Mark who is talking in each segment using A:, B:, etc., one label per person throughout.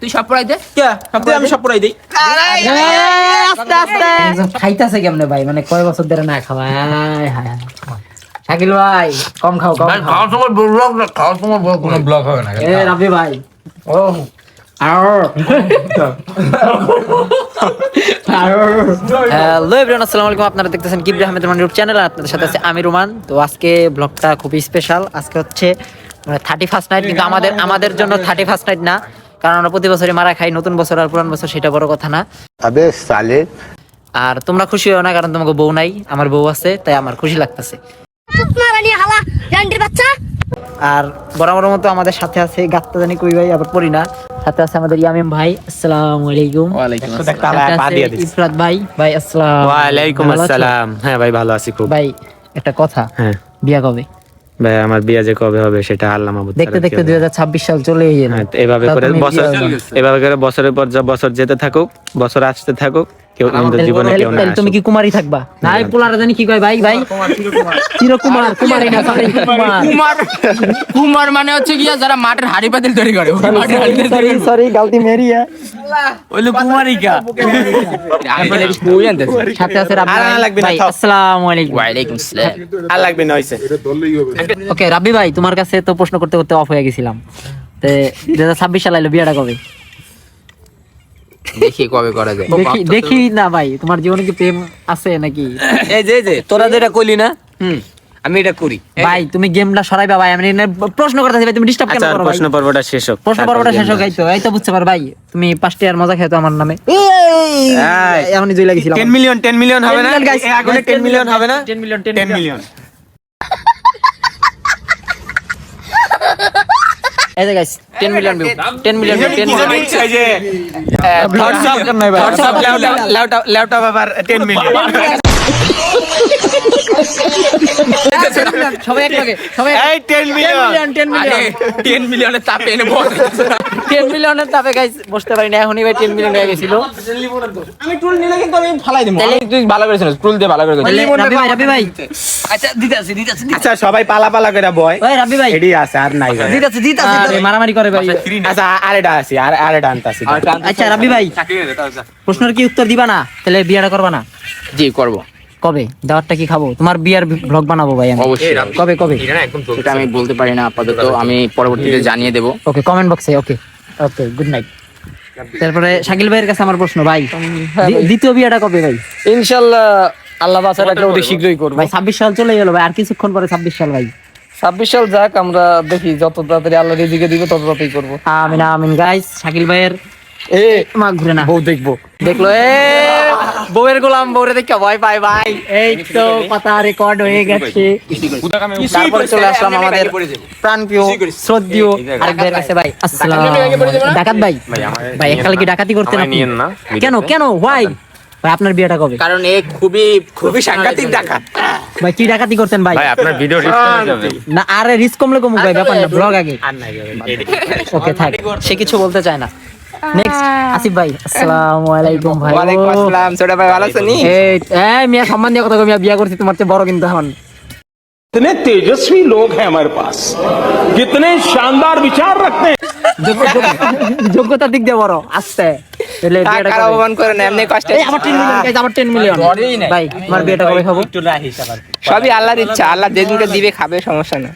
A: তুই সব পড়াই দে।
B: কে? দে আমি সব পড়াই দেই।
A: আস্তে আস্তে।
C: খাইতাছে কেমনে ভাই? মানে কয় বছর ধরে না খাওয়া? হায় হায় হায়। শাকিল ভাই কম খাও কম খাও
A: খাওয়ার সময় ব্লগ খাওয়ার সময় কোনো ব্লগ হবে না
C: এ রাবি ভাই। ও। হ্যালো এভরিওয়ান আসসালামু আলাইকুম। আপনারা দেখতেছেন কিবরি আহমেদ রহমান ইউটিউব চ্যানেল আর আপনাদের সাথে আছে আমি রোমান। তো আজকে ব্লগটা খুবই স্পেশাল আজকে হচ্ছে মানে থার্টি ফার্স্ট নাইট কিন্তু আমাদের আমাদের জন্য থার্টি ফার্স্ট নাইট না। কারণ আমরা প্রতি বছরই মারা খাই নতুন বছর আর পুরান বছর সেটা বড় কথা না। আর তোমরা খুশি হও না কারণ তোমাকে বউ নাই আমার বউ আছে তাই আমার খুশি লাগতেছে। আর বরাবর মতো আমাদের সাথে আছে গাত্তা জানি কই ভাই আবার পড়ি না। সাথে আছে আমাদের ইয়ামিম ভাই আসসালামু আলাইকুম।
B: ওয়ালাইকুম আসসালাম।
C: ইফরাত ভাই ভাই আসসালাম। ওয়া আলাইকুম
D: আসসালাম। হ্যাঁ ভাই ভালো আছি খুব।
C: ভাই একটা কথা।
D: হ্যাঁ।
C: বিয়া কবে?
D: ভাই আমার বিয়ে যে কবে হবে সেটা আল্লাহ মাহবুব
C: দেখতে দেখতে
D: কেউ
C: দুই
D: জানে।
C: হাজার ছাব্বিশ সাল চলে এলো
D: হ্যাঁ, এভাবে করে বছর এভাবে করে বছরের পর যা বছর যেতে থাকুক বছর আসতে থাকুক কেউ জীবনে কেউ না
C: তুমি কি কুমারী থাকবা? না এই পোলারা জানি কি কয় ভাই ভাই। চিরকুমার। কুমারী না কুমার।
A: কুমার মানে হচ্ছে গিয়া যারা মাঠের হাড়ি পাতিল তৈরি করে।
C: সরি সরি গালতি মেরিয়া
A: হইল কুমারিকা।
C: সাথে আছে রাব্বি ভাই।
D: লাগবে না,
C: ভাই
D: থাক।
C: আসসালামু আলাইকুম।
A: আসসালাম।
D: আর লাগবে না হইছে।
C: ওকে রাব্বি ভাই তোমার কাছে তো প্রশ্ন করতে করতে অফ হয়ে গেছিলাম। তে দুই হাজার ছাব্বিশ সাল আইলো বিয়েটা কবে?
A: দেখি কবে করা যায়।
C: দেখি দেখি না ভাই তোমার জীবনে কি প্রেম আছে নাকি?
B: এই যে যে তোরা যেটা কইলি না? হুম আমি এটা করি।
C: ভাই তুমি গেমটা সরাইবা ভাই আমি প্রশ্ন করতেছি ভাই তুমি ডিস্টার্ব কেন
D: আচ্ছা
C: করো ভাই?
D: প্রশ্ন পর্বটা শেষ হোক।
C: প্রশ্ন পর্বটা শেষ হোক তো এই তো বুঝতে পার ভাই তুমি পাঁচটি আর মজা খেতো আমার নামে।
D: এই,
C: এমনই দুই লাগিছিল
D: 10 মিলিয়ন 10 মিলিয়ন হবে না?
C: 10 million, guys.
D: এ আগুনে 10 মিলিয়ন হবে না?
C: 10 মিলিয়ন 10
D: 10 মিলিয়ন
C: এই যে guys 10 million view 10 million 10 million
D: এই যে হোয়াটসঅ্যাপ হোয়াটসঅ্যাপ লেউটা লেউটা লেউটা বাবার 10 মিলিয়ন
C: সবাই একলগে সবাই
D: এই 10 মিলিয়ন
C: 10 মিলিয়ন
A: 10 মিলিয়নের চাপে এনে বল
C: 10 মিলিয়নের তাপে গাইস বসতে পারি না এখনই ভাই 10 মিলিয়ন হয়ে গেছিল।
B: আমি টুল নিলে কিন্তু আমি ফালাই দেব।
C: তাহলে
B: তুই ভালো করেছিস টুল দিয়ে ভালো করে
C: রাবি ভাই রাবি ভাই।
A: আচ্ছা দিতাছি দিতাছি
D: আচ্ছা সবাই পালা পালা করে বয়।
C: ওই রাবি ভাই।
D: এডি আছে আর নাই ভাই
C: দিতাছি দিতাছি মারামারি করে ভাই।
D: আচ্ছা আরেটা আছে আর আরেটা আনতাছি
C: আচ্ছা রাবি ভাই প্রশ্নের কি উত্তর দিবা না? তাহলে বিয়েটা করবা না?
A: জি করব।
C: কবে? দাওয়াতটা কি খাব? তোমার বিয়ার ব্লগ বানাবো ভাই আমি।
A: অবশ্যই
C: কবে কবে?
A: সেটা আমি বলতে পারি না আপাতত আমি পরবর্তীতে জানিয়ে দেব।
C: ওকে কমেন্ট বক্সে ওকে। ওকে গুড নাইট তারপরে শাকিল ভাইয়ের কাছে আমার প্রশ্ন ভাই দ্বিতীয় বিয়েটা কবে ভাই?
B: ইনশাআল্লাহ আল্লাহ বাঁচা রাখলে অতি শীঘ্রই করব।
C: ভাই ছাব্বিশ সাল চলে গেল ভাই আর কিছুক্ষণ পরে ছাব্বিশ সাল ভাই।
B: ছাব্বিশ সাল যাক আমরা দেখি যত তাড়াতাড়ি আল্লাহ রিজিকে দিবে তত তাড়াতাড়ি করব।
C: আমিন আমিন গাইস শাকিল ভাইয়ের
B: এ
C: মা ঘুরে না।
B: বউ দেখব।
C: দেখল এ বউয়ের গোলাম বউরে দেখে ভয় পাই ভাই। এই তো কথা রেকর্ড হয়ে গেছে। তারপরে চলে আসলাম আমাদের প্রাণ প্রিয় শ্রদ্ধীয় আরেক ভাইয়ের কাছে ভাই আসসালাম। ডাকাত ভাই। ভাই এককালে কি ডাকাতি করতেন আপনি কেন কেন? হোয়াই ভাই আপনার বিয়েটা কবে?
A: কারণ এ খুবই খুবই সাংঘাতিক ডাকাত।
C: ভাই কি ডাকাতি করতেন ভাই?
D: ভাই আপনার ভিডিও রিস্ক
C: না আরে রিস্ক কমলে কমুক ভাই ব্যাপার না ব্লগ আগে। ওকে থাক। সে কিছু বলতে চায় না। নেক্সট আসিফ ভাই আসসালামু আলাইকুম ভাই।
A: ওয়ালাইকুম আসসালাম ছোট ভাই ভালো আছেন
C: এই এই মিয়া সম্মান দিয়ে কথা কই মিয়া বিয়া করছি তোমার চেয়ে বড় কিন্তু এখন।
E: कितने तेजस्वी लोग हैं हमारे पास कितने शानदार विचार रखते हैं
C: যোগ্য- যোগ্য- যোগ্যতার দিক দিয়ে বড় আস্তে তাহলে বিয়েটা
A: টাকার
C: কবে?
A: অপমান করে না এমনি কষ্ট
C: এই আমার 10 মিলিয়ন গাইস আমার 10 মিলিয়ন ভাই তোমার বিয়েটা কবে খাবো
A: সবই আল্লাহর ইচ্ছা আল্লাহ যেদিনকে দিবে খাবে সমস্যা না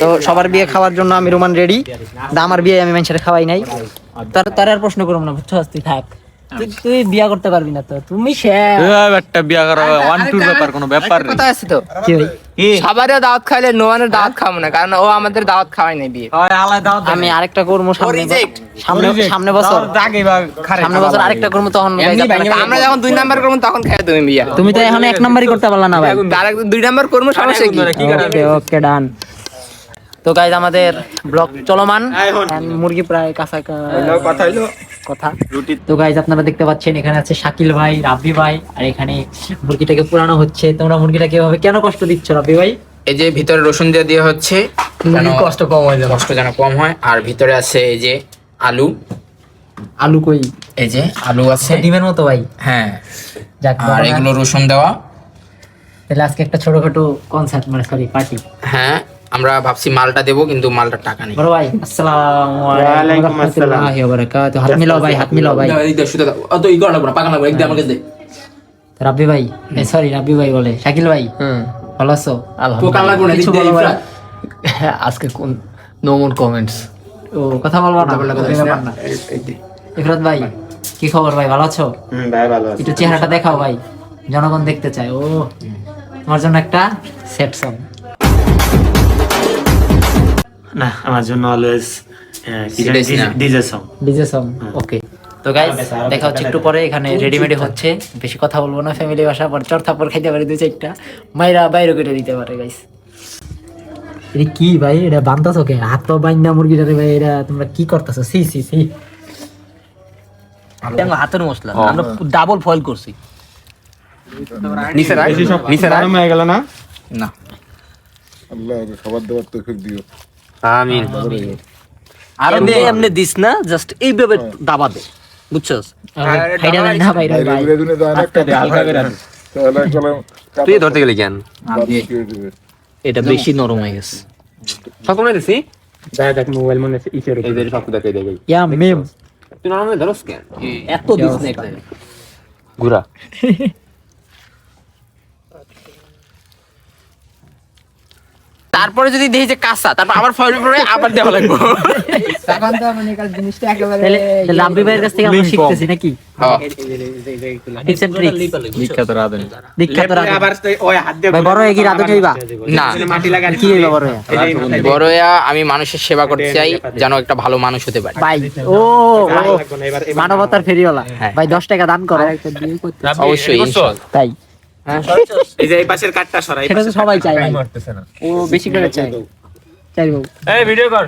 C: তো সবার বিয়ে খাওয়ার জন্য আমি রোমান রেডি আমার বিয়ে আমি মানুষের খাওয়াই নাই তার তার আর প্রশ্ন করব না বুঝছো তুই থাক তুই বিয়া করতে পারবি না তো তুমি
D: একটা বিয়া করা ওয়ান টুর ব্যাপার কোনো ব্যাপার
A: কথা আছে তো? সবারও দাওয়াত খাইলে নোয়ানের দাওয়াত খাব না কারণ ও আমাদের দাওয়াত খাওয়াই নাই বিয়ে।
C: আমি আরেকটা করব সামনে সামনে সামনে বছর সামনে বছর আরেকটা করব তখন
A: আমরা যখন দুই নাম্বার করব তখন খাই তুমি বিয়ে।
C: তুমি তো এখন এক নাম্বারই করতে পারলা না ভাই।
A: আগে দুই নাম্বার করব সমস্যা কি?
C: ওকে ওকে ডান তো গাইজ আমাদের ব্লগ চলমান। মুরগি প্রায় কাঁচা
D: কথা হইল।
C: কথা। তো গাইজ আপনারা দেখতে পাচ্ছেন এখানে আছে শাকিল ভাই রাব্বি ভাই আর এখানে মুরগিটাকে পুরানো হচ্ছে। তোমরা মুরগিটাকে এভাবে কেন কষ্ট দিচ্ছ রাব্বি ভাই?
A: এই যে ভিতরে রসুন দিয়ে দেওয়া হচ্ছে
B: কষ্ট কম হয়
A: কষ্ট যেন কম হয়। আর ভিতরে আছে এই যে আলু।
C: আলু কই?
A: এই যে আলু আছে।
C: ডিমের মতো ভাই।
A: হ্যাঁ।
C: যাক
A: আর এগুলো রসুন দেওয়া।
C: তাহলে আজকে একটা ছোটখাটো কনসার্ট মানে সরি পার্টি
A: হ্যাঁ। আমরা ভাবছি মালটা দেবো কিন্তু মালটার টাকা নেই।
C: বড় ভাই আসসালামু আলাইকুম রাহমাতুল্লাহি ওয়া বারাকাতুহু। হাত মিলাও ভাই হাত মিলাও ভাই।
A: এই দে, সুতো অত ই করা লাগবো না, পাকা লাগবো, এক দে, দে।
C: রাব্বি ভাই সরি রাব্বি ভাই বলে। শাকিল ভাই ভালো আছো?
A: না। ইফরাত।
D: আজকে কোন নো মোর কমেন্টস
C: ও কথা বলব না ইফরাত ভাই কি খবর ভাই ভালো আছো? একটু চেহারাটা দেখাও ভাই জনগণ দেখতে চায়। ও তোমার জন্য একটা সেট সং
F: না আমার জন্য
A: always
F: DJ song
C: DJ song okay তো গাইস দেখা হচ্ছে একটু পরে এখানে রেডিমেডি হচ্ছে। বেশি কথা বলব না ফ্যামিলি বাসা পর চর থাপড় খাইতে পারে দুই চারটা। মাইরা বাইরে কেটে দিতে পারে গাইস এটা কি ভাই? এটা বান্ধাছো কে হাত পা বাইন্দা ভাই এটা তোমরা কি করতেছো? সি সি সি।
D: হাতের মশলা। আমরা ডাবল ফয়েল করছি।
A: না?
G: আল্লাহ খাবার দাবার তো দিও।
D: আর এমনি দিস না জাস্ট এইভাবে দাবা দে বুঝছস?
G: ঘুরে তুই ধরতে গেলি কেন?
D: এটা বেশি নরম হয়ে গেছে।
C: ইয়া মেম।
D: এত দিস না এটা।
A: তারপরে যদি দেখি যে কাঁচা তারপর আবার ফয়েল পরে আবার দেওয়া লাগবে।
C: তাহলে তাহলে রাব্বি ভাইয়ের কাছ থেকে আমরা শিখতেছি নাকি?
A: হ্যাঁ।
H: তো
C: হয়ে হয়ে
A: আমি মানুষের সেবা করতে চাই যেন একটা ভালো মানুষ হতে পারে।
C: ভাই ও মানবতার ফেরিওয়ালা। ভাই দশ টাকা দান করো।
A: অবশ্যই
C: তাই।
H: এই যে এই পাশের কাটটা সরাই
C: এটা তো সবাই চায় ভাই। ও বেশি করে চায়। চাই বাবু।
H: এই ভিডিও কর।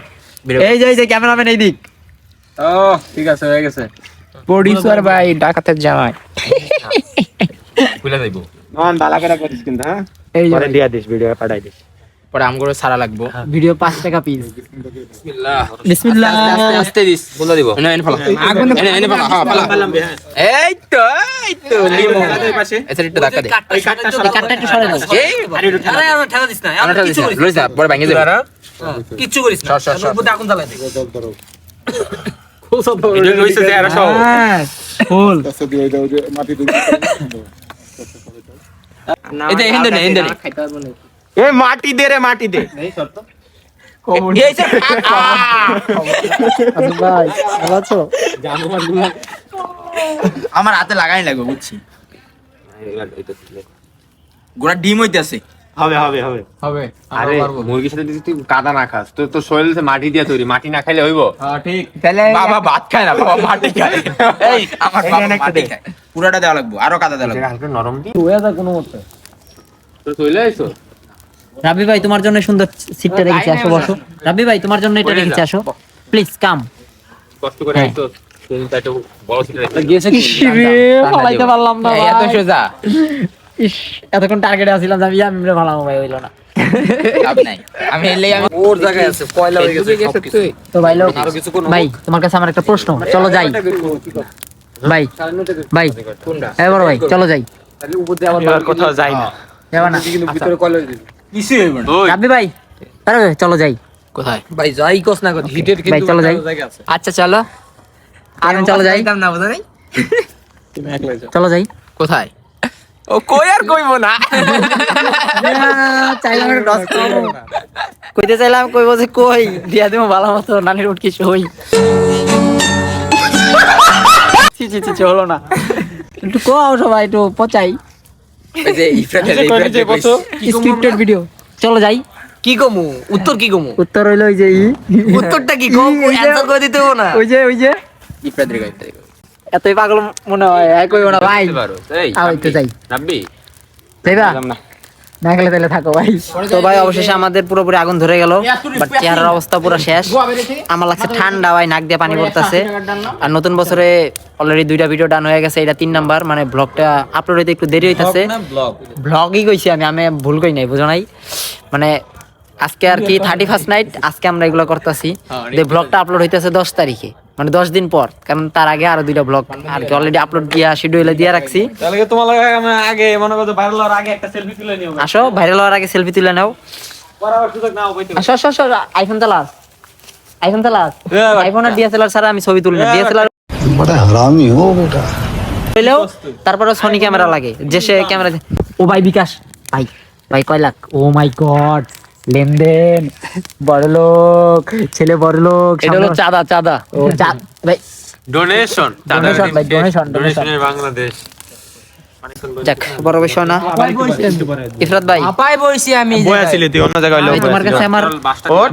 C: এই যে এই যে ক্যামেরাম্যান এই দিক
H: ও ঠিক আছে হয়ে গেছে।
A: প্রডিউসার ভাই ডাকাতের জামাই।
H: নন বালা করে করিস কিন্তু হ্যাঁ?
C: এই যে
H: দিয়া দিস ভিডিও পাঠাই দিস।
A: পরে আমগুলো সারা লাগবো।
C: ভিডিও পাঁচ টাকা পিস বিসমিল্লাহ।
A: আস্তে দিস। বলে দিব। এনে এনে ফেলা। এনে এনে ফেলা। হ্যাঁ ফেলা। এই তো এই তো। লিমো একটু ধাক্কা দে।
C: এই কাটটা একটু সরে দাও।
A: এই
D: আরে আমরা ঠেলা দিস। না।
A: আমরা দিস লইস না। পরে ভাঙে যাবে।
D: কিচ্ছু করিস না।
A: সর, সর, সর।
D: আগুন জ্বালাই দে।
H: ভিডিও লইছে যে আর সব।
C: ফুল।
G: কাছে দিয়ে দাও যে মাটি
A: এই যে হিন্দু নে হিন্দু নে
H: এই মাটি দে রে মাটি দে।
C: আচ্ছা
A: আমার হাতে লাগাই লাগবে বুঝছি। গোড়া ডিম হইতাছে।
F: হবে হবে হবে।
A: হবে
I: আরে মুরগির সাথে যদি তুই কাদা না খাস তো তোর শরীর মাটি দিয়ে তৈরি মাটি না খাইলে হইব?
A: ঠিক। তাহলে বাবা ভাত খায় না বাবা মাটি খায়। এই আমার বাবা মাটি খায়। পুরাটা দেওয়া লাগবে আরও কাদা দেওয়া লাগবে।
I: হালকা নরম দি।
C: ওয়া দা কোনো মতে।
I: তো চলে আইছো
C: রাবি ভাই তোমার জন্য সুন্দর সিটটা রেখেছি আসো বসো। রাবি ভাই তোমার জন্য এটা রেখেছি আসো। প্লিজ কাম
I: কষ্ট করে আইছো তুমি তো একটু বড় সিটে রাখতে
C: ফলাইতে পারলাম না
A: এই এত সোজা।
C: ইস এতক্ষণ টার্গেটে আসছিলাম আমি আমি ভালো ভাই হইল না।
A: লাভ নাই। আমি এলেই আমি
D: ওর জায়গায় আছে পয়লা হয়ে গেছে
C: তো ভাই তোমার কাছে আমার একটা প্রশ্ন। চলো যাই। ভাই ভাই হ্যাঁ বড় ভাই চলো যাই।
H: কোথাও যাই না।
C: যাবা না।
A: কিছু হইব না।
C: রাব্বি ভাই আরে চলো যাই।
A: কোথায়?
D: ভাই যাই কস না কর হিটের
C: ভাই চলো যাই।
A: আচ্ছা চলো।
C: আমি চলো যাই।
A: না বোঝা নাই
C: চলো যাই।
A: কোথায়? ও কই আর কইবো না?
C: চাইলাম একটা ডস কইতে চাইলাম কইবো যে কই দিয়া ভালো মতো নানির উঠ কিছু হই হলো না। একটু কোয়াও সবাই একটু পচাই। স্ক্রিপ্টেড ভিডিও চলো যাই।
D: কি কমু উত্তর কি কমু
C: উত্তর হইল ওই যে
D: উত্তরটা কি কম
C: ওই যে-
D: অ্যানসার করে দিতে হবে না।
C: ওই যে ওই যে।
A: ইফরাতে রে ইফরাতে
C: এতই পাগল মনে হয়। একই কইবো না ভাই।
I: পারো। এই
C: আও একটু যাই।
I: নাব্বি।
C: যাইবা? না। গেলে তাহলে থাকো ভাই। তো ভাই অবশেষে আমাদের পুরোপুরি আগুন ধরে গেল বাট চেহারার অবস্থা পুরো শেষ। আমার লাগছে ঠান্ডা ভাই নাক দিয়ে পানি পড়তেছে। আর নতুন বছরে অলরেডি দুইটা ভিডিও ডান হয়ে গেছে এটা তিন নাম্বার। মানে ব্লগটা আপলোড হইতে একটু দেরি হইতাছে। ব্লগই কইছি আমি আমি ভুল কই নাই বুঝো নাই? মানে আজকে আর কি থার্টি ফার্স্ট নাইট আজকে আমরা এগুলো করতেছি। যে ব্লগটা আপলোড হইতেছে দশ তারিখে। মানে দশ দিন পর কারণ তার আগে আরও দুইটা ব্লগ আর কি অলরেডি আপলোড দিয়া শিডিউলে দিয়ে রাখছি।
H: তাহলে তোমার আগে মনে করো ভাইরাল হওয়ার আগে একটা সেলফি তুলে নিও
C: আসো ভাইরাল হওয়ার আগে সেলফি তুলে নাও। আসো আসো আসো আইফোন চালাস আইফোন চালাস আইফোন আর ডিএসএলআর ছাড়া আমি ছবি তুলি না। ডিএসএলআর হইলেও তারপরে সনি ক্যামেরা লাগে। যে সে ক্যামেরা ও ভাই বিকাশ। ভাই ভাই কয় লাখ? ও মাই গড লেনদেন বড় লোক ছেলে বড় লোক
B: এটা হলো চাঁদা চাঁদা।
C: ও ভাই।
H: ডোনেশন
C: ডোনেশন ভাই ডোনেশন
H: ডোনেশনের বাংলাদেশ
C: যাক বড় বিষয় না। ইফরাত ভাই।
D: আপাই বইছি আমি
J: বই তুই অন্য জায়গায়
C: ভাই তোমার কাছে আমার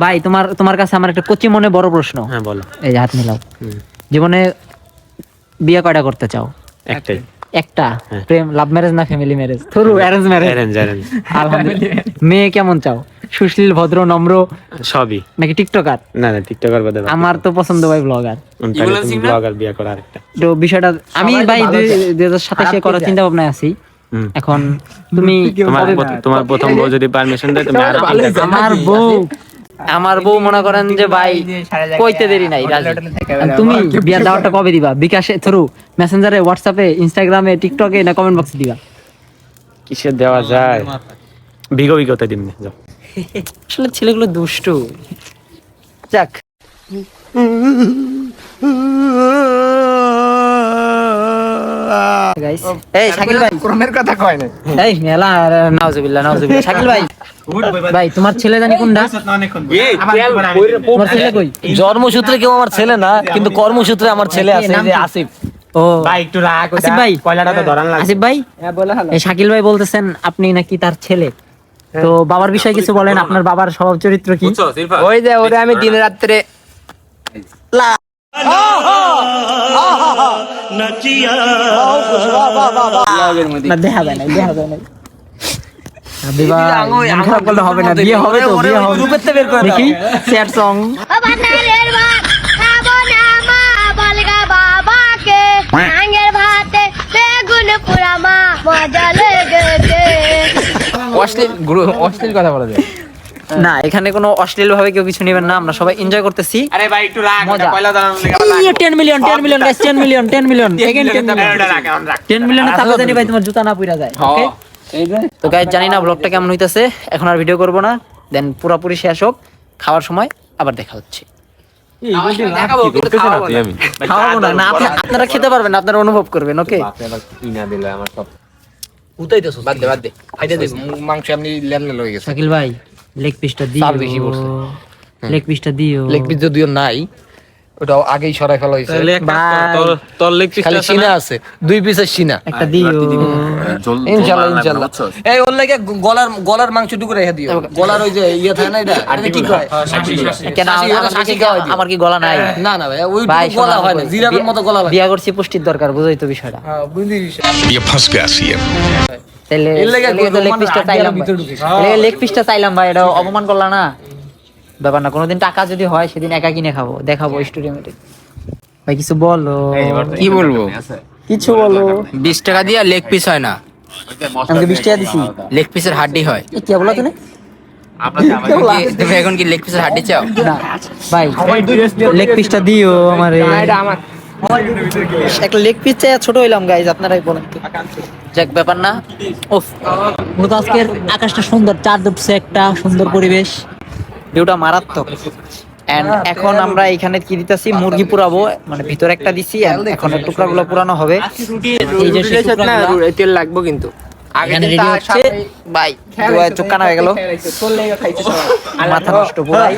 C: ভাই তোমার তোমার কাছে আমার একটা কচি মনে বড় প্রশ্ন।
J: হ্যাঁ বলো।
C: এই হাত মিলাও। জীবনে বিয়ে কয়টা করতে চাও?
J: একটাই।
C: একটা? প্রেম লাভ ম্যারেজ না family marriage through arrange marriage
J: arrange arrange
C: আলহামদুলিল্লাহ। মেয়ে কেমন চাও? সুশীল ভদ্র নম্র?
J: সবই।
C: নাকি টিকটকার?
J: না না টিকটকার বাদে
C: আমার তো পছন্দ ভাই ব্লগার
J: ব্লগার বিয়ে করা আরেকটা
C: তো বিষয়টা আমি ভাই দুই হাজার সাতাশে করার চিন্তা ভাবনায় আছি। এখন তুমি
J: তোমার তোমার প্রথম বউ যদি পারমিশন দেয় তুমি আর
C: আমার বউ আমার বউ মনে করেন যে ভাই কইতে দেরি নাই রাজি। তুমি বিয়ার দাওয়াটা কবে দিবা? বিকাশে থ্রু মেসেঞ্জারে হোয়াটসঅ্যাপে ইনস্টাগ্রামে টিকটকে না কমেন্ট বক্সে দিবা?
J: কিসের দেওয়া যায়? বিগো বিগোতে দিন যাও।
C: আসলে ছেলেগুলো দুষ্টু। যাক। এই শাকিল ভাই।
D: কোরআনের কথা কয় না
C: এই মেলা নাউজুবিল্লাহ নাউজুবিল্লাহ। শাকিল ভাই ভাই তোমার ছেলে জানি কোনটা? তোমার ছেলে। কই?
B: জন্মসূত্রে কেউ আমার ছেলে না কিন্তু কর্মসূত্রে আমার ছেলে আছে এই যে আসিফ।
C: ও।
J: ভাই
C: আসিফ ভাই?
J: কয়লাটা তো ধরান লাগবে।
C: আসিফ ভাই? এই শাকিল ভাই বলতেছেন আপনি নাকি তার ছেলে? তো বাবার বিষয়ে কিছু বলেন? আপনার বাবার স্বভাব চরিত্র কি?
D: ওই যে ওরে আমি দিন রাত্রে
C: দেখা যায় না দেখা যায় না হবে না বিয়ে হবে তো বিয়ে হবে। দেখি স্যাড সং
K: বাবাকে ভাতে বেগুন পুরা মা মজা লেগেছে
D: অশ্লীল অশ্লীল কথা বলা যায়।
C: না এখানে কোনো অশ্লীল ভাবে কেউ কিছু নেবেন না আমরা সবাই এনজয় করতেছি।
H: আরে ভাই একটু রাখ
C: মজা।
H: কয়লা দাঁড়ানো
C: 10 million 10 million guys 10 million 10 million second 10 million
H: রাখ এখন রাখ।
C: 10 মিলিয়নে তাহলে জানি ভাই তোমার জুতা না পুরা যায় ওকে তো গাইস জানি না ব্লগটা কেমন হইতাছে এখন আর ভিডিও করব না দেন পুরোপুরি শেষ হোক খাওয়ার সময় আবার দেখা হচ্ছে। আপনারা খেতে পারবেন আপনারা অনুভব করবেন ওকে?
D: বাদ দে বাদ দে। খাইতে দে মাংস এমনি লেল লেল গেছে।
C: শাকিল ভাই লেগ পিসটা দিও। লেগ পিসটা দিও।
D: লেগ পিস যদিও নাই ওটাও আগেই সরাই ফেলা হয়েছে। খালি সিনা আছে দুই পিসের সিনা।
C: একটা দিও।
D: হ্যাঁ, এই ওর লাগে গলার গলার মাংসটুকু রেখে দিও। গলার ওই যে ইয়ে থাকে না এটা আর কি
C: আমার কি? গলা নাই? হ্যাঁ।
D: না না ভাই ওই গলা হয় না মতো গলা
C: বিয়া করছি পুষ্টির দরকার বুঝাই তো বিষয়টা।
D: হ্যাঁ বুঝলি
I: বিয়া ফাঁস গেছি
C: তাহলে
D: লেগ
C: পিসটা চাইলাম
D: ভাই।
C: লেগ পিসটা চাইলাম ভাই এটা অপমান করলা না? ব্যাপার না কোনোদিন টাকা যদি হয় সেদিন একা কিনে খাব। দেখাবো স্টুডিওতে ভাই কিছু বলো।
A: কি বলব?
C: কিছু বলো।
A: বিশ টাকা দিয়ে লেগ পিস হয় না।
C: আমাকে বিশ টাকা দিছি।
A: লেগ পিসের হাড্ডি হয়।
C: এ কে বলো তুমি?
A: তুমি এখন কি লেগ পিসের হাড্ডি চাও?
C: না। ভাই লেগ পিসটা দিও আমারে।
D: এটা আমার।
C: একটা লেগ পিস চাই ছোট হইলাম গাইজ আপনারাই বলেন তো। যাক ব্যাপার না। ওফ মূলত আজকের আকাশটা সুন্দর চার দুপসে একটা সুন্দর পরিবেশ। ভিউটা মারাত্মক। এন্ড এখন আমরা এখানে কি দিতেছি? মুরগি পুরাবো। মানে ভিতরে একটা দিছি and এখন এর টুকরাগুলো পুরানো হবে। এই যে
D: তেল লাগবে কিন্তু।
C: এখানে রেডি হচ্ছে। ভাই দুয়ায় চোখ কানা হয়ে গেল। মাথা নষ্ট পুরাই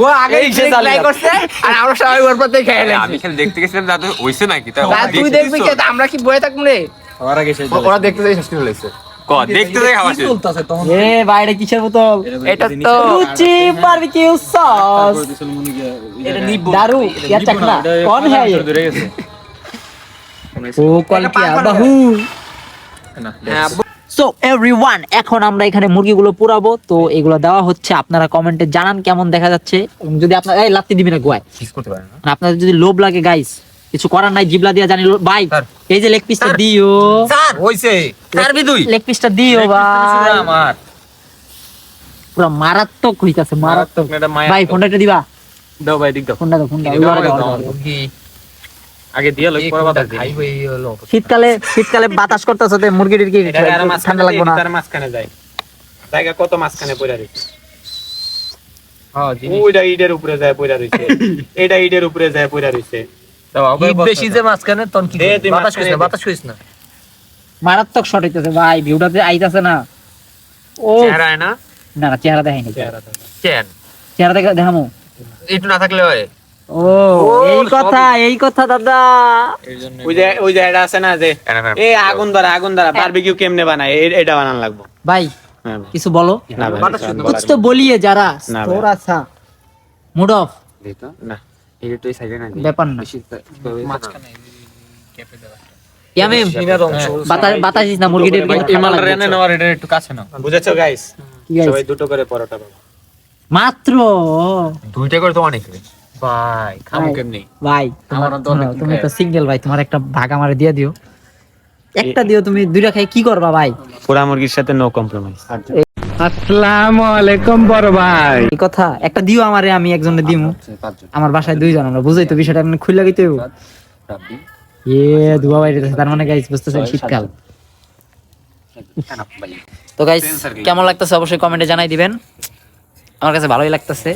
D: ও আগে ট্রাই করছে আর আমরা সবাই ওর পর থেকে খেয়ে
H: আমি খালি দেখতে গেছিলাম দাদু হইছে নাকি? তা
D: তা তুই দেখবি আমরা কি বয়ে থাকব রে? ওরা দেখতে যাই শেষ করে লাগছে
H: ক দেখতে দেখ আমার
C: এ বাইরে কিসের বোতল?
D: এটা তো
C: রুচি বারবিকিউ সস দারু ইয়া চাকনা। কোন হ্যায় ও কল কি বাহু সো এভরিওয়ান এখন আমরা এখানে মুরগিগুলো পুরাবো। তো এগুলো দেওয়া হচ্ছে আপনারা কমেন্টে জানান কেমন দেখা যাচ্ছে। যদি আপনার এই লাত্তি দিবি না গোয়ায়। আর আপনাদের যদি লোভ লাগে গাইস কিছু করার নাই জিবলা দিয়া জানি ভাই এই যে লেগ পিসটা দিও। স্যার।
D: হইছে। পারবি তুই
C: লেগ পিসটা দিও ভাই।
D: আমার।
C: পুরো মারাত্মক হইতাছে মারাত্মক। ভাই ফোনটা একটু দিবা?
J: দাও ভাই দিক দাও।
C: ফোনটা দাও ফোনটা।
J: আগে দিয়ে লই পরে বাতাস দিই
D: হলো
C: শীতকালে শীতকালে বাতাস করতেছে তো মুরগি টুরগি ঠান্ডা লাগবে না।
J: তার মাঝখানে যায়
H: জায়গা কত মাঝখানে পড়ে রয়েছে ওইটা ইটের উপরে যায় পড়ে রয়েছে এটা ইটের উপরে যায় পড়ে
D: ঈদ
C: মারাত্মক শট হইতেছে ভাই ভিউটাতে আইতাছে না। ও
H: না?
C: না চেহারা দেখাই
D: না
C: চেহারা দেখা দেখামু।
D: একটু না থাকলে হয়।
C: এই কথা দাদা।
H: ওই যে এটা আছে না যে এ আগুন ধরা আগুন ধরা হ্যাঁ। বারবিকিউ কেমনে বানায়? এটা বানান লাগবো।
C: ভাই
H: হ্যাঁ,
C: কিছু বলো?
H: তো বলিয়ে যারা মুড অফ।
C: মাত্র?
D: ভাই
C: ভাই হ্যাঁ, তুমি তো সিঙ্গেল ভাই তোমার একটা ভাগা মারে দিয়ে দিও। একটা দিও তুমি দুইটা খাই কি করবা ভাই?
J: পোড়া মুরগির সাথে নো কম্প্রোমাইজ
E: আসসালামু আলাইকুম বড়
C: ভাই। কথা একটা দিও আমারে আমি একজনে দিমু। আমার বাসায় দুইজন আমরা বুঝাই তো বিষয়টা আপনি গিয়ে ইয়ে দুবা বাইরে তার মানে গাইস বুঝতেছেন শীতকাল। তো গাইস কেমন লাগতেছে অবশ্যই কমেন্টে জানাই দিবেন। আমার কাছে ভালোই লাগতেছে।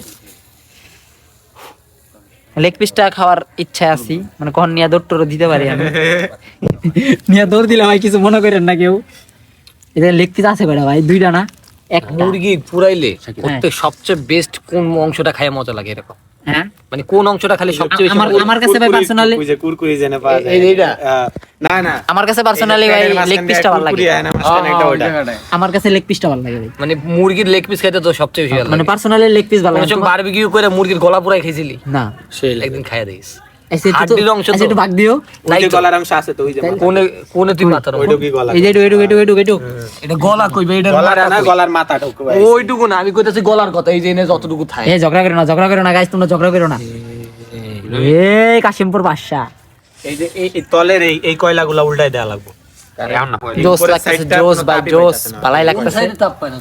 C: লেগ পিসটা খাওয়ার ইচ্ছা আছি মানে কখন নিয়া দৌড় টোড় দিতে পারি আমি। নিয়া দৌড় দিলে ভাই কিছু মনে করেন না কেউ। এটা লেগ পিস আছে বেড়া ভাই দুইটা না? একটা।
D: মুরগি পুরাইলে প্রত্যেক সবচেয়ে বেস্ট কোন অংশটা খায় মজা লাগে এরকম?
C: হ্যাঁ।
D: মানে কোন অংশটা খালি সবচেয়ে বেশি
C: আমার আমার কাছে ভাই পার্সোনালি
H: ওই যে কুরকুরি জেনে পাওয়া যায়।
D: এই যে এটা?
H: আহ, না না।
C: আমার কাছে পার্সোনালি ভাই লেগ পিসটা ভালো লাগে।
H: হয়।
C: আমার কাছে লেগ পিসটা ভালো লাগে
D: মানে মুরগির লেগ পিস খাইতে তো সবচেয়ে বেশি ভালো
C: মানে পার্সোনালি লেগ পিস ভালো লাগে।
D: বারবিকিউ করে মুরগির গলা পুরাই খাইছিলি?
C: না।
D: একদিন খাইয়া দিস
C: একটু ভাগ দিও।
H: ওই
D: নাই
H: যে
D: তো।
H: গলার অংশ আছে তো ওই যে
D: কোনে কোনে তুই মাথা রাখো
H: ওইটুকুই গলা।
C: এই যে এটু এটু এটু এটু এটু
D: এটা গলা কইবে এটা
H: গলার না গলার মাথাটুকু
D: ওইটুকু না আমি কইতাছি গলার কথা এই যে এনে যতটুকু থাকে
C: এ ঝগড়া করো না ঝগড়া করো না গাইস তোমরা ঝগড়া করো না। এই কাশিমপুর বাদশা
H: এই যে এই এই তলের এই এই কয়লাগুলা উল্টাই দেওয়া লাগবে।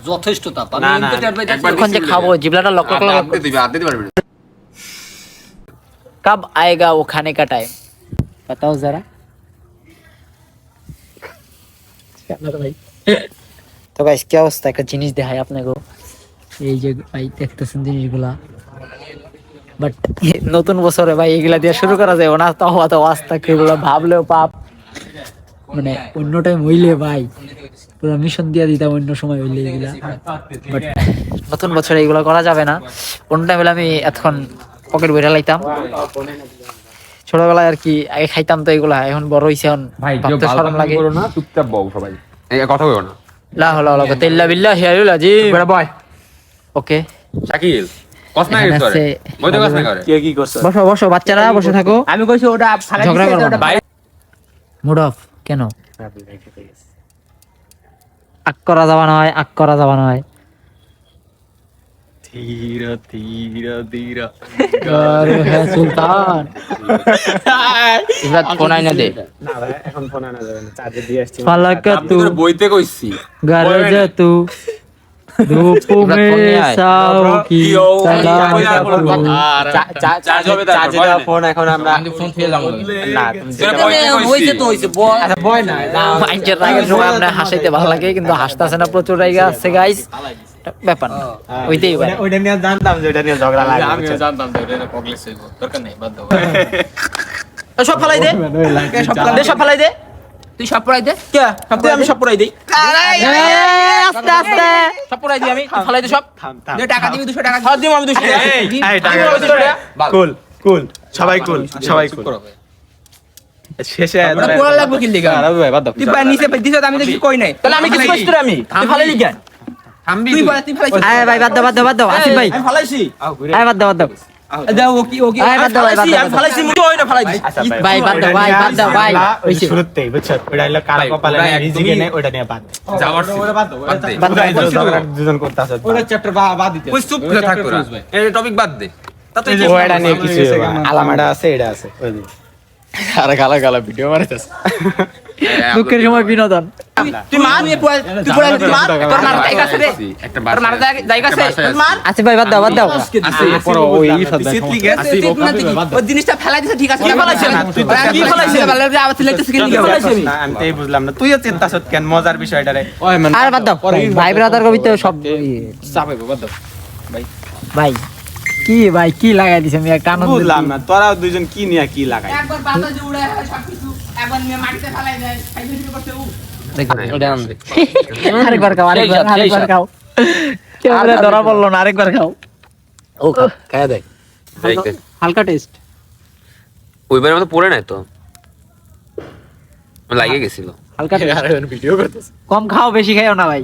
D: যথেষ্ট তাপ। আমি
C: খাব জিবলাটা লক্ষ্য করে कब आएगा वो खाने का टाइम बताओ जरा তো গাইস কি অবস্থা একটা জিনিস দেখাই আপনাকে এই যে ভাই দেখতেছেন জিনিসগুলা বাট নতুন বছরে ভাই এগুলা দিয়ে শুরু করা যায় না তাও অত আস্তা এগুলো ভাবলেও পাপ মানে অন্য টাইম হইলে ভাই পুরো মিশন দিয়ে দিতাম অন্য সময় হইলে এগুলা বাট নতুন বছরে এগুলো করা যাবে না অন্য টাইম হলে আমি এতক্ষণ পকেট বইটা লাইতাম। ছোটবেলায় আর কি আগে খাইতাম তো এগুলা এখন বড় হইছে এখন ভাবতে শরম লাগে।
G: না চুপচাপ বউ সবাই। এই কথা বলো না।
C: লা হলা হলা ইল্লা বিল্লাহ হিয়ারুল আজিম।
G: বয়।
C: ওকে।
G: শাকিল
C: বসো বসো বাচ্চারা বসে থাকো।
D: আমি কইছি ওটা ফালাই
C: ঝগড়া
D: দিছে,
C: করো মুড অফ কেন? আক করা যাবা নয় আক করা যাবা নয়।
H: ধীর ধীর ধীর
C: আর হ্যাঁ সুলতান
A: এবার ফোন আইনা দে
H: না ভাই এখন ফোন আনা যাবে না চার্জে দিয়ে আসছি।
C: ফালাক তু।
G: বইতে কইছি।
C: গরজ তু। ধূপ মে সাও কি সালাম
H: চার্জে দেওয়া ফোন এখন আমরা
A: ফোন ফিরে যাব।
H: না
D: হইছে তো হইছে বল।
H: না
C: আমরা হাসাইতে ভালো লাগে কিন্তু হাসতেছে না প্রচুর রাইগা আছে গাইস ব্যাপার না। ওইটাই
H: ওইটা নিয়ে জানতাম যে ওইটা নিয়ে ঝগড়া লাগে বুঝছ?
A: জানতাম এটা পগলেস হইব দরকার নেই বাদ দাও।
D: সব ফালাই দে। সব ফালাই দে সব ফালাই দে।
A: তুই সব পড়াই দে?
D: কে? সব আমি সব পড়াই দেই।
C: আস্তে আস্তে।
D: সব পড়াই দিই আমি। ফালাই দে সব। দে টাকা দিবি 200 টাকা। সব দিম আমি 200 টাকা।
H: এই টাকা কুল কুল সবাই কুল সবাই কুল। শেষে
D: আমরা পোড়া লাগবে কি লিগা তুই নিচে দিছ আমি তো কিছু কই নাই। তাহলে আমি কিছু কইছি আমি। ফালাই
A: থামবি
D: তুই ফালাই তুই ফালাই
C: আয় ভাই বাদ দাও বাদ দাও বাদ দাও। আসিফ ভাই।
D: আমি ফালাইছি।
C: আয় বাদ দাও বাদ দাও।
D: দাও ও কি
C: আয়, বাদ দাও, বাদ দাও,
D: আমি ফালাইছি মুই ওই না ফালাই
C: ভাই বাদ দাও ভাই বাদ দাও ভাই।
H: ওই শুরুতেই বুঝছ? ওইটা হলো কার কপালে রিজিকে নেই, ওইটা নিয়ে বাদ।
G: যাওয়ার বাদ দে।
C: বাদ দাও
H: দুটাই তো ঝগড়া দুজন করতে আছে
G: কই চুপ করে থাক তোরা। এই টপিক বাদ দে।
H: ওইটা নিয়ে কিছু আলামাটা আছে এটা আছে। ওই যে।
C: দুঃখের সময় বিনোদন।
D: তুই মার তুই পড়ে তুই মার তোর মার জায়গা আছে রে। তোর মার জায়গা- জায়গা মার
C: আসিফ ভাই বাদ দাও বাদ দাও।
D: ওই জিনিসটা ফেলাই দিছে ঠিক আছে
H: আমি বুঝলাম না। তুইও চিন্তা সত কেন? মজার বিষয়টা রে।
C: আর বাদ দাও। ভাই ব্রাদার কবি তো সব ভাই। কি ভাই কি লাগাই দিছে আমি একটা আনন্দ
H: বুঝলাম না তোরা দুইজন কি নিয়ে কি লাগাই?
D: একবার বাতাসে উড়ে সবকিছু। একবার নিয়ে মাটিতে ফেলাই দেয় খাইতে করতে উ
C: আরেকবার খাও আরেকবার আরেকবার খাও। ক্যামেরা ধরা পড়ল না আরেকবার খাও।
J: ও খায়া দেয়
C: হালকা টেস্ট।
I: ওইবারে মতো পড়ে নাই তো? লাগে গেছিল।
C: হালকা ভিডিও করতেছে। কম খাও বেশি খাইও না ভাই।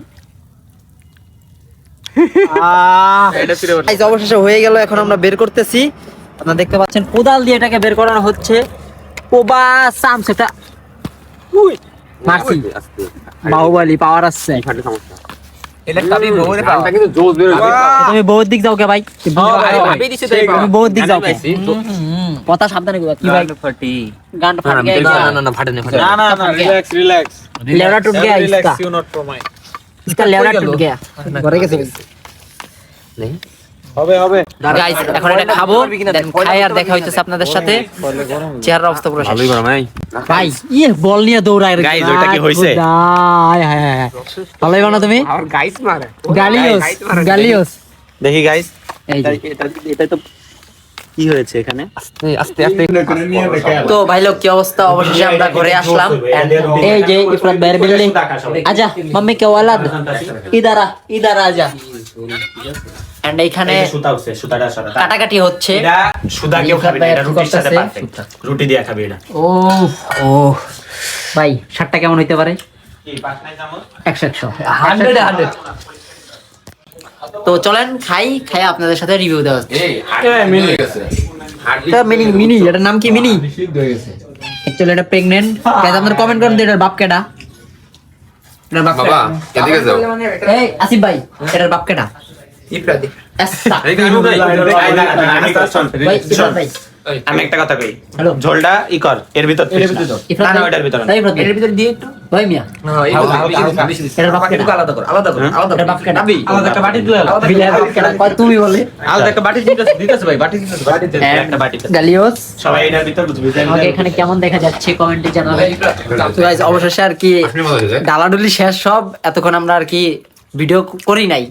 C: অবশেষে হয়ে গেল এখন আমরা বের করতেছি। আপনারা দেখতে পাচ্ছেন কোদাল দিয়ে এটাকে বের করানো হচ্ছে। ওবা সামসেটা উই মারছি। বাহুবলি পাওয়ার আসছে। তুমি বহুত দিক যাও কে ভাই? তুমি বহুত দিক যাও কে? কথা সাবধানে গো কি ভাই? ফাটি। গান ফাটি
I: না না না ফাটে না ফাটে
H: না না না রিল্যাক্স রিল্যাক্স
C: লেওড়া টুট
H: গয়া
C: इसका इसका লেওড়া টুট গয়া। ঘরে গেছে
I: नहीं
H: হবে হবে।
C: গাইস এখন এটা খাব খাই আর দেখা হইতেছে আপনাদের সাথে। চেহারা অবস্থা পুরো
I: ভালোই গরম এই
C: ভাই ইয়ে বল নিয়ে দৌড়ায় রে।
H: ওইটা কি হইছে?
C: হায় হায় হায়। ভালোই বানা তুমি।
A: আর গাইস মারে।
C: গালিওস গালিওস।
H: দেখি গাইস
C: এই
H: এটা তো কি হয়েছে এখানে?
I: আস্তে আস্তে
C: তো ভাই লোক কি অবস্থা? অবশেষে আমরা ঘরে আসলাম। এই যে ইফরাত ভাইয়ের বিল্ডিং আজা মাম্মি কে ওয়ালাদ? ইদার ইদার আজা এন্ড এইখানে কাটাকাটি হচ্ছে।
J: এটা সুদা কেউ খাবি না এটা রুটির সাথে পারফেক্ট রুটি দিয়ে খাবি এটা।
C: ও ও ভাই শার্টটা কেমন হইতে পারে? একশো একশো। Hundred hundred. তো চলেন খাই খাই আপনাদের সাথে রিভিউ দেওয়া হচ্ছে। এটা মিনি। মিনি এটার নাম কি মিনি? অ্যাকচুয়ালি এটা প্রেগনেন্ট গাইস আপনারা কমেন্ট করুন এটার বাপ কেডা? এটার বাপ
I: বাবা এদিকে যাও
C: এই আসিফ ভাই এটার বাপ কেডা?
A: ইফরাদি।
J: আমি একটা কথা কই। ঝোলটা ই কর এর ভিতর না। না, ওটার
A: এর ভিতর দিয়ে একটু।
C: ভাই মিয়া। এটার বাপ কেডা
A: আলাদা কর আলাদা কর আলাদা
C: এটার বাপ কেডা
A: আলাদা একটা বাটি দিলে
C: বিলার বাপ কেডা কয় তুমি বলে?
A: আলাদা একটা বাটি দিতেছে দিতেছে ভাই বাটি দিতেছে বাটি
J: একটা বাটি
C: গালিওস।
J: সবাই এটার ভিতর বুঝবি
C: এখানে কেমন দেখা যাচ্ছে কমেন্টে জানাবেন তো অবশেষে আর কি ডালাডুলি শেষ সব এতক্ষণ আমরা আর কি ভিডিও করি নাই।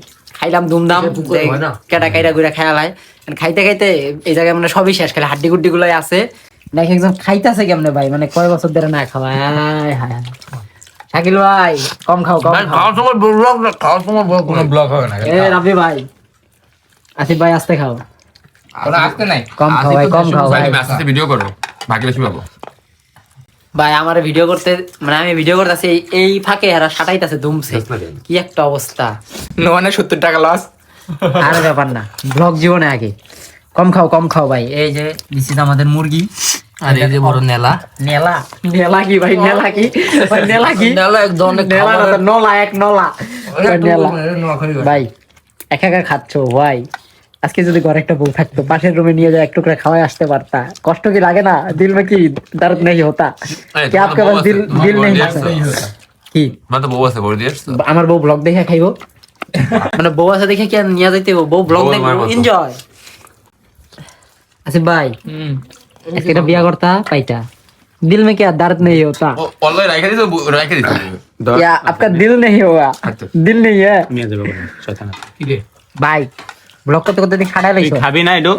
C: খাইলাম ধুমধাম কেটা কাইটা গুড়া খাইলাই খাইতে খাইতে এই জায়গায় মানে সবই শেষ খালি হাড্ডি গুড্ডি গুলাই আছে। নাকি একজন খাইতেছে কেমনে ভাই? মানে কয় বছর ধরে না খাওয়া? হায় হায় শাকিল ভাই কম খাও কম খাও।
A: খাওয়ার সময় ব্লগ খাওয়ার সময় কোনো ব্লগ হবে না
C: এ রাবি ভাই। আসিফ ভাই আসতে খাও।
A: আসতে নাই।
C: কম খাও ভাই কম খাও ভাই।
I: ভিডিও করো। বাকি বেশি পাবো
C: ভাই আমার ভিডিও করতে মানে আমি ভিডিও করতেছি এই- এই ফাঁকে এরা সাটাইতেছে ধুমছে কি একটা অবস্থা।
A: মানে সত্তর টাকা লস
C: আর ব্যাপার না ব্লগ জীবনে আগে। কম খাও কম খাও ভাই। এই যে দিস ইজ আমাদের মুরগি
D: আর এই যে বড় নেলা।
C: নেলা। নেলা কি ভাই নেলা কি? ভাই নেলা কি?
D: নেলা এক ধরনের
C: নেলা নলা এক নলা। ভাই, নেলা। একা একা খাচ্ছ ভাই। আজকে যদি ঘরে একটা বউ থাকতো পাশের রুমে নিয়ে যায় একটু করে খাওয়াই আসতে পারতা কষ্ট কি লাগে না দিল মে কি দর্দ নেই হতা কি आपके पास दिल दिल नहीं है কি
I: মানে বউ আছে বড় দিয়ে
C: আমার বউ ব্লগ দেখে খাইবো মানে বউ আছে দেখে কি আর নিয়ে যাইতে হইবো? বউ ব্লগ
I: বউর
C: দেখবো
I: মায়ের মতো।
C: এনজয় আসিফ ভাই আজকে একটা বিয়া করতা পাইতা दिल में क्या दर्द नहीं होता
I: অনলাইন রাখে দিছো রাখে দিছো
C: या आपका दिल नहीं होगा दिल नहीं है
J: নিয়ে
C: ব্লগ করতে করতে খাড়া
J: তুই
C: লাইছো
J: খাবি না এডো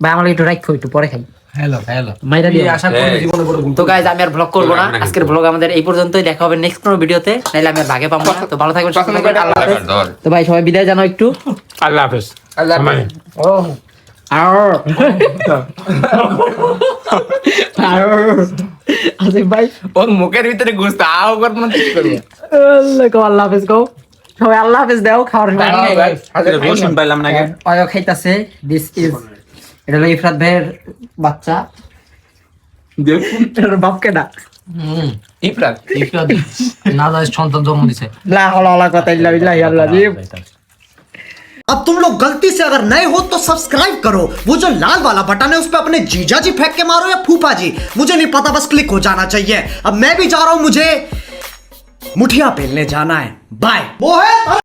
C: ভাই আমার একটু রাখো একটু পরে খাই
A: হ্যালো হ্যালো
C: মাইরা দিও
A: আশা করি জীবনে বড়
C: তো গাইজ আমি আর ব্লগ করব না আজকের ব্লগ আমাদের এই পর্যন্তই দেখা হবে নেক্সট কোনো ভিডিওতে নাইলে আমি আর ভাগে পাবো না তো ভালো থাকবেন সুস্থ থাকবেন আল্লাহ হাফেজ তো ভাই সবাই বিদায় জানাও একটু
J: আল্লাহ হাফেজ
A: আল্লাহ
C: ও আসিফ ভাই
A: ওর মুখের ভিতরে ঘুরতে আও মনে করবে
C: আল্লাহ কো আল্লাহ হাফেজ কো সবাই আল্লাহ হাফেজ দাও খাওয়ার সময়
H: রসুন পাইলাম না কেন?
C: অয় খাইতাছে দিস ইজ এটা হলো ইফরাত ভাইয়ের বাচ্চা এটার বাপ কেডা
A: ইফরাত
D: না যায় সন্তান জন্ম দিছে
C: লা হাওলা ওয়ালা কুওয়াতা ইল্লা বিল্লাহি আল আযীম
L: अब तुम लोग गलती से अगर नए हो तो सब्सक्राइब करो वो जो लाल वाला बटन है उस पर अपने जीजा जी फेंक के मारो या फूफा जी मुझे नहीं पता बस क्लिक हो जाना चाहिए अब मैं भी जा रहा हूं मुझे मुठिया पहलने जाना है। बाय वो है